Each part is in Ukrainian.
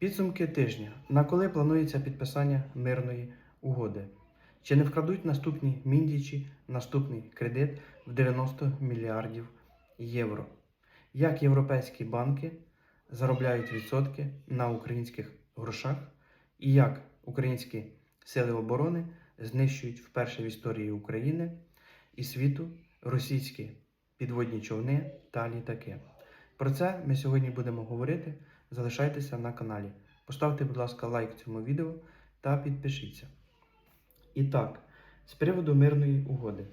Підсумки тижня. На коли планується підписання мирної угоди? Чи не вкрадуть наступні міндічі наступний кредит в 90 мільярдів євро? Як європейські банки заробляють відсотки на українських грошах? І як українські сили оборони знищують вперше в історії України і світу російські підводні човни та літаки? Про це ми сьогодні будемо говорити. Залишайтеся на каналі. Поставте, будь ласка, лайк цьому відео та підпишіться. І так, з приводу мирної угоди.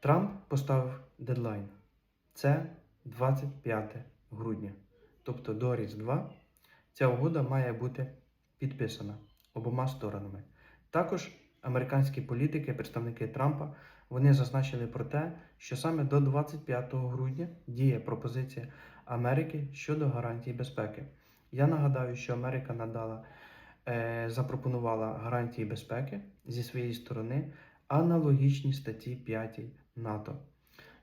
Трамп поставив дедлайн. Це 25 грудня. Тобто до Різдва ця угода має бути підписана обома сторонами. Також американські політики, представники Трампа, вони зазначили про те, що саме до 25 грудня діє пропозиція Америки щодо гарантій безпеки. Я нагадаю, що Америка надала, е, запропонувала гарантії безпеки зі своєї сторони аналогічні статті 5 НАТО.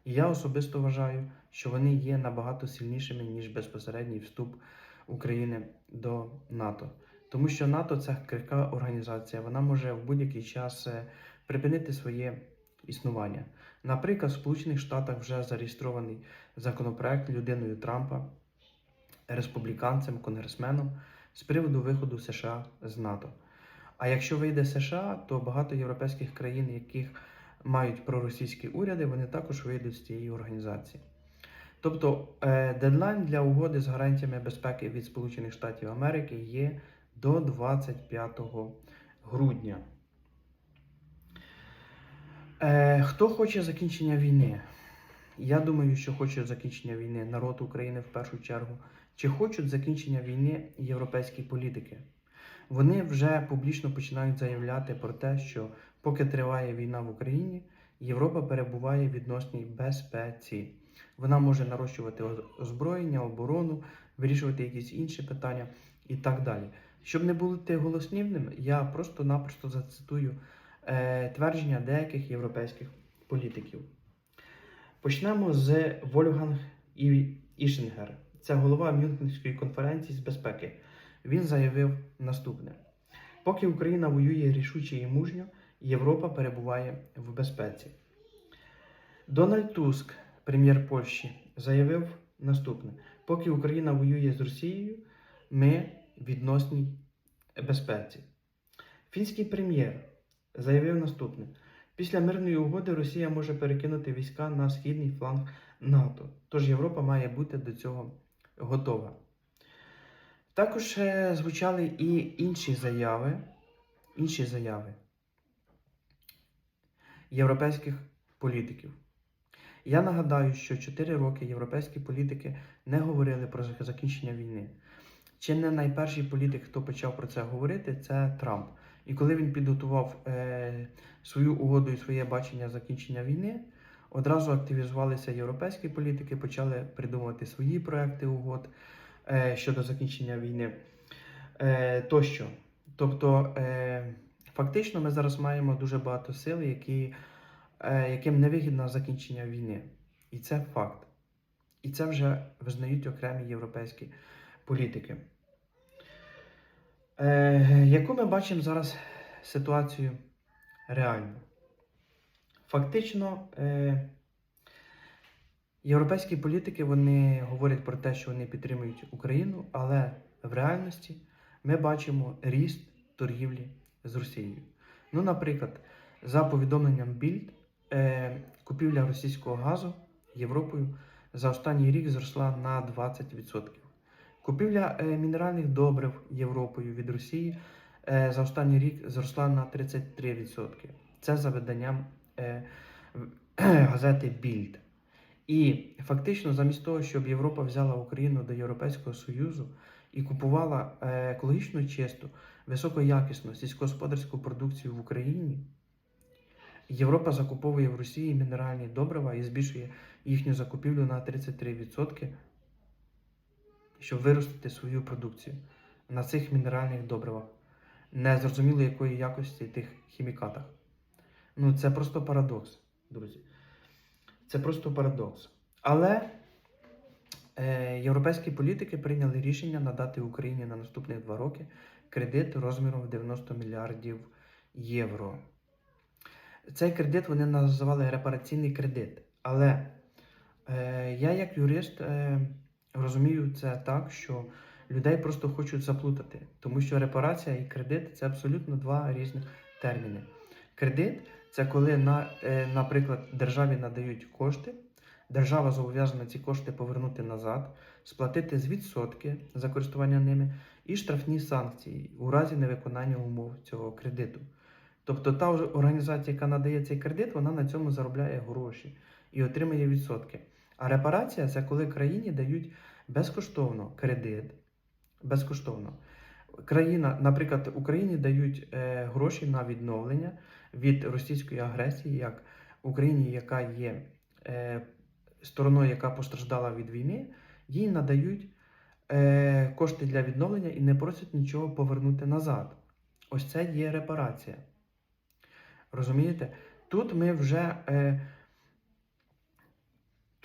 І я особисто вважаю, що вони є набагато сильнішими, ніж безпосередній вступ України до НАТО. Тому що НАТО це крихка організація, вона може в будь-який час е, припинити своє існування. Наприклад, в Сполучених Штатах вже зареєстрований законопроект людиною Трампа, республіканцем, конгресменом з приводу виходу США з НАТО. А якщо вийде США, то багато європейських країн, яких мають проросійські уряди, вони також вийдуть з цієї організації. Тобто е, дедлайн для угоди з гарантіями безпеки від Сполучених Штатів Америки є до 25 грудня. Е, Хто хоче закінчення війни? Я думаю, що хоче закінчення війни народ України в першу чергу. Чи хочуть закінчення війни європейські політики? Вони вже публічно починають заявляти про те, що поки триває війна в Україні, Європа перебуває в відносній безпеці. Вона може нарощувати озброєння, оборону, вирішувати якісь інші питання і так далі. Щоб не бути голоснівним, я просто-напросто зацитую е, твердження деяких європейських політиків. Почнемо з Вольфганг І- Ішингер. Це голова Мюнхенської конференції з безпеки. Він заявив наступне: поки Україна воює рішуче і мужньо, Європа перебуває в безпеці. Дональд Туск, прем'єр Польщі, заявив наступне: поки Україна воює з Росією, ми відносній безпеці. Фінський прем'єр заявив наступне: після мирної угоди Росія може перекинути війська на східний фланг НАТО. Тож Європа має бути до цього готова. Також е, звучали і інші заяви, інші заяви європейських політиків. Я нагадаю, що 4 роки європейські політики не говорили про закінчення війни. Чи не найперший політик, хто почав про це говорити, це Трамп. І коли він підготував е, свою угоду і своє бачення закінчення війни, одразу активізувалися європейські політики, почали придумувати свої проекти угод е, щодо закінчення війни е, тощо. Тобто, е, фактично, ми зараз маємо дуже багато сил, які, е, яким невигідно закінчення війни. І це факт. І це вже визнають окремі європейські політики. Е, яку ми бачимо зараз ситуацію реально? Фактично, е, європейські політики вони говорять про те, що вони підтримують Україну, але в реальності ми бачимо ріст торгівлі з Росією. Ну, наприклад, за повідомленням Більд, е, купівля російського газу Європою за останній рік зросла на 20%. Купівля е, мінеральних добрив Європою від Росії е, за останній рік зросла на 33%. Це за виданням е, газети Більд. І фактично, замість того, щоб Європа взяла Україну до Європейського Союзу і купувала екологічно чисту, високоякісну сільськогосподарську продукцію в Україні, Європа закуповує в Росії мінеральні добрива і збільшує їхню закупівлю на 33%, щоб виростити свою продукцію на цих мінеральних добривах, не зрозуміло якої якості тих хімікатах. Ну, це просто парадокс, друзі. Це просто парадокс. Але Е, Європейські політики прийняли рішення надати Україні на наступних два роки кредит розміром в 90 мільярдів євро. Цей кредит вони називали репараційний кредит. Але е, я, як юрист, е, розумію це так, що людей просто хочуть заплутати, тому що репарація і кредит це абсолютно два різних терміни. Кредит це коли, на, е, наприклад, державі надають кошти, держава зобов'язана ці кошти повернути назад, сплатити з відсотки за користування ними і штрафні санкції у разі невиконання умов цього кредиту. Тобто та організація, яка надає цей кредит, вона на цьому заробляє гроші і отримує відсотки. А репарація це коли країні дають безкоштовно кредит. Безкоштовно. Країна, наприклад, Україні дають е, гроші на відновлення від російської агресії, як Україні, яка є е, стороною, яка постраждала від війни, їй надають е, кошти для відновлення і не просять нічого повернути назад. Ось це є репарація. Розумієте? Тут ми вже, е,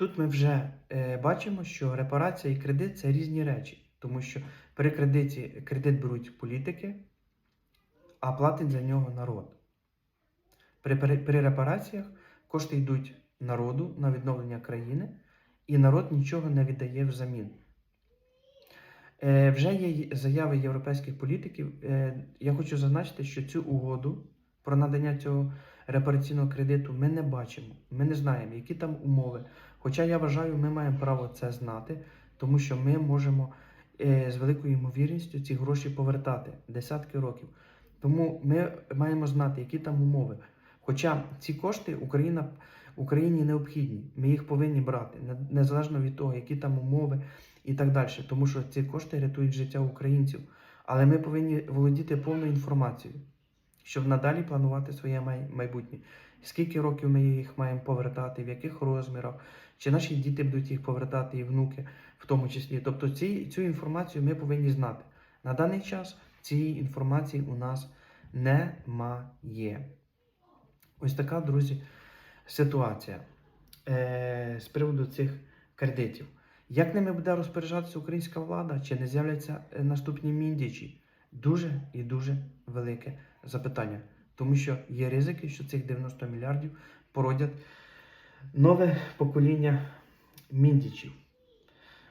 тут ми вже е, бачимо, що репарація і кредит це різні речі, тому що при кредиті кредит беруть політики, а платить за нього народ. При, при, при репараціях кошти йдуть народу на відновлення країни, і народ нічого не віддає взамін. Е, вже є заяви європейських політиків. Е, я хочу зазначити, що цю угоду про надання цього репараційного кредиту ми не бачимо. Ми не знаємо, які там умови. Хоча я вважаю, ми маємо право це знати, тому що ми можемо е, з великою ймовірністю ці гроші повертати десятки років. Тому ми маємо знати, які там умови. Хоча ці кошти Україна, Україні необхідні, ми їх повинні брати, незалежно від того, які там умови і так далі. Тому що ці кошти рятують життя українців. Але ми повинні володіти повною інформацією, щоб надалі планувати своє майбутнє. Скільки років ми їх маємо повертати, в яких розмірах, чи наші діти будуть їх повертати, і внуки в тому числі. Тобто ці, цю інформацію ми повинні знати. На даний час цієї інформації у нас немає. Ось така, друзі, ситуація е, з приводу цих кредитів. Як ними буде розпоряджатися українська влада, чи не з'являться е, наступні міндічі? Дуже і дуже велике запитання. Тому що є ризики, що цих 90 мільярдів породять нове покоління міндічів.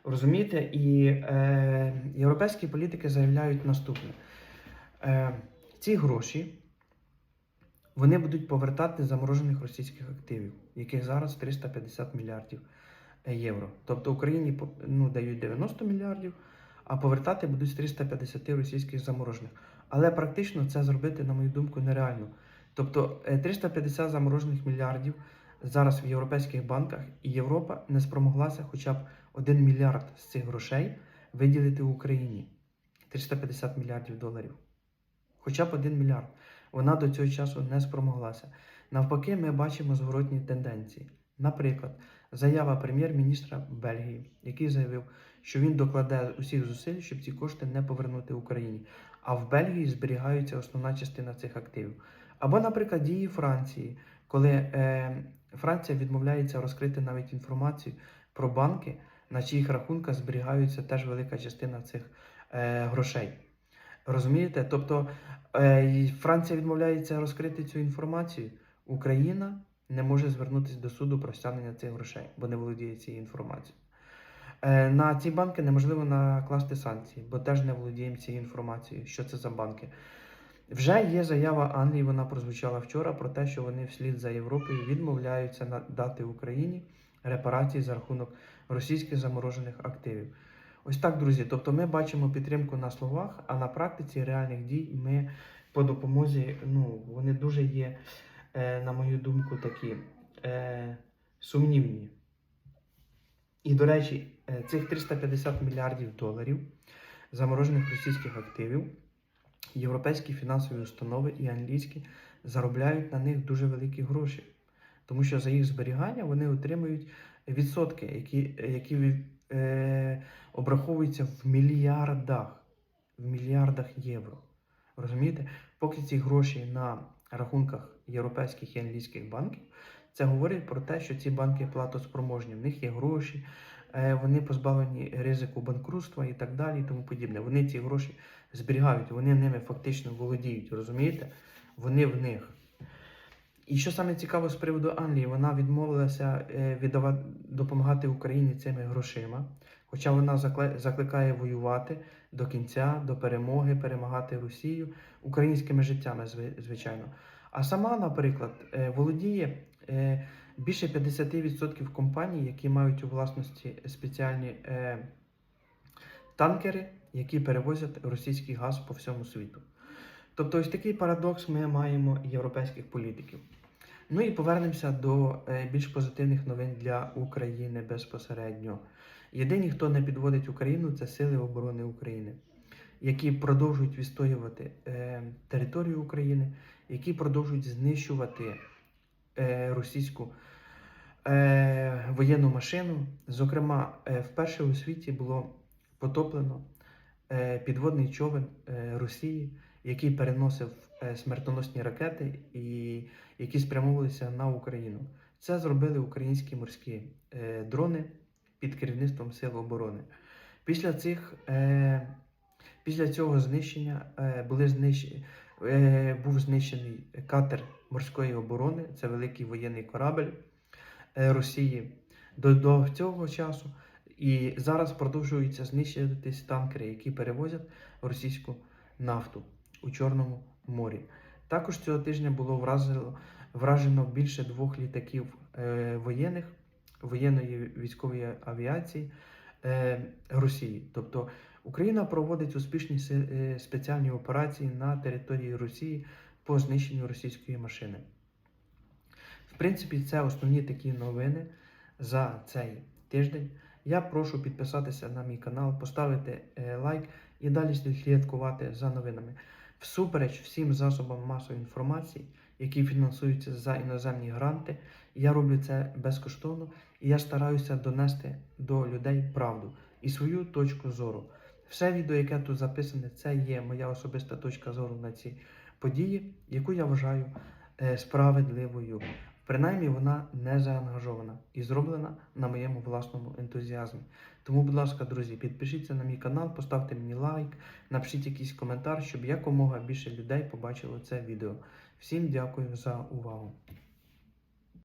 Розумієте? І е, європейські політики заявляють наступне: е, ці гроші вони будуть повертати заморожених російських активів, яких зараз 350 мільярдів е, євро. Тобто Україні ну, дають 90 мільярдів, а повертати будуть з 350 російських заморожених. Але практично це зробити, на мою думку, нереально. Тобто е, 350 заморожених мільярдів зараз в європейських банках, і Європа не спромоглася хоча б 1 мільярд з цих грошей виділити Україні. 350 мільярдів доларів. Хоча б 1 мільярд. Вона до цього часу не спромоглася. Навпаки, ми бачимо зворотні тенденції. Наприклад, заява прем'єр-міністра Бельгії, який заявив, що він докладе усіх зусиль, щоб ці кошти не повернути Україні. А в Бельгії зберігається основна частина цих активів. Або, наприклад, дії Франції, коли е, Франція відмовляється розкрити навіть інформацію про банки, на чиїх рахунках зберігаються теж велика частина цих е, грошей. Розумієте? Тобто е, Франція відмовляється розкрити цю інформацію. Україна не може звернутися до суду про стягнення цих грошей, бо не володіє цією інформацією. Е, На ці банки неможливо накласти санкції, бо теж не володіємо цією інформацією, що це за банки. Вже є заява Англії, вона прозвучала вчора про те, що вони вслід за Європою відмовляються надати Україні репарації за рахунок російських заморожених активів. Ось так, друзі. Тобто ми бачимо підтримку на словах, а на практиці реальних дій ми по допомозі, ну, вони дуже є, е, на мою думку, такі е, сумнівні. І, до речі, цих 350 мільярдів доларів заморожених російських активів європейські фінансові установи і англійські заробляють на них дуже великі гроші. Тому що за їх зберігання вони отримують відсотки, які, які е, обраховуються в мільярдах, в мільярдах євро. Розумієте? Поки ці гроші на рахунках європейських і англійських банків, це говорить про те, що ці банки платоспроможні, в них є гроші, е, вони позбавлені ризику банкрутства і так далі, і тому подібне. Вони ці гроші зберігають, вони ними фактично володіють, розумієте? Вони в них. І що саме цікаво з приводу Англії, вона відмовилася е, віддавати, допомагати Україні цими грошима, хоча вона закликає воювати до кінця, до перемоги, перемагати Росію українськими життями, звичайно. А сама, наприклад, е, володіє е, більше 50% компаній, які мають у власності спеціальні е, танкери, які перевозять російський газ по всьому світу. Тобто, ось такий парадокс ми маємо європейських політиків. Ну і повернемося до е, більш позитивних новин для України безпосередньо. Єдині, хто не підводить Україну, це Сили оборони України, які продовжують відстоювати е, територію України, які продовжують знищувати російську е, воєнну машину. Зокрема, е, вперше у світі було потоплено е, підводний човен е, Росії, який переносив е, смертоносні ракети і які спрямовувалися на Україну. Це зробили українські морські е, дрони під керівництвом Сил оборони. Після цих е, після цього знищення е, були знищені, е, був знищений катер морської оборони, це великий воєнний корабль е, Росії до, до цього часу. І зараз продовжуються знищуватись танкери, які перевозять російську нафту у Чорному морі. Також цього тижня було вразило, вражено більше двох літаків е, воєнних воєнної військової авіації е, Росії. Тобто Україна проводить успішні е, спеціальні операції на території Росії по знищенню російської машини. В принципі, це основні такі новини за цей тиждень. Я прошу підписатися на мій канал, поставити е, лайк і далі слідкувати за новинами. Всупереч всім засобам масової інформації, які фінансуються за іноземні гранти, я роблю це безкоштовно і я стараюся донести до людей правду і свою точку зору. Все відео, яке тут записане, це є моя особиста точка зору на ці події, яку я вважаю е, справедливою. Принаймні вона не заангажована і зроблена на моєму власному ентузіазмі. Тому, будь ласка, друзі, підпишіться на мій канал, поставте мені лайк, напишіть якийсь коментар, щоб якомога більше людей побачило це відео. Всім дякую за увагу.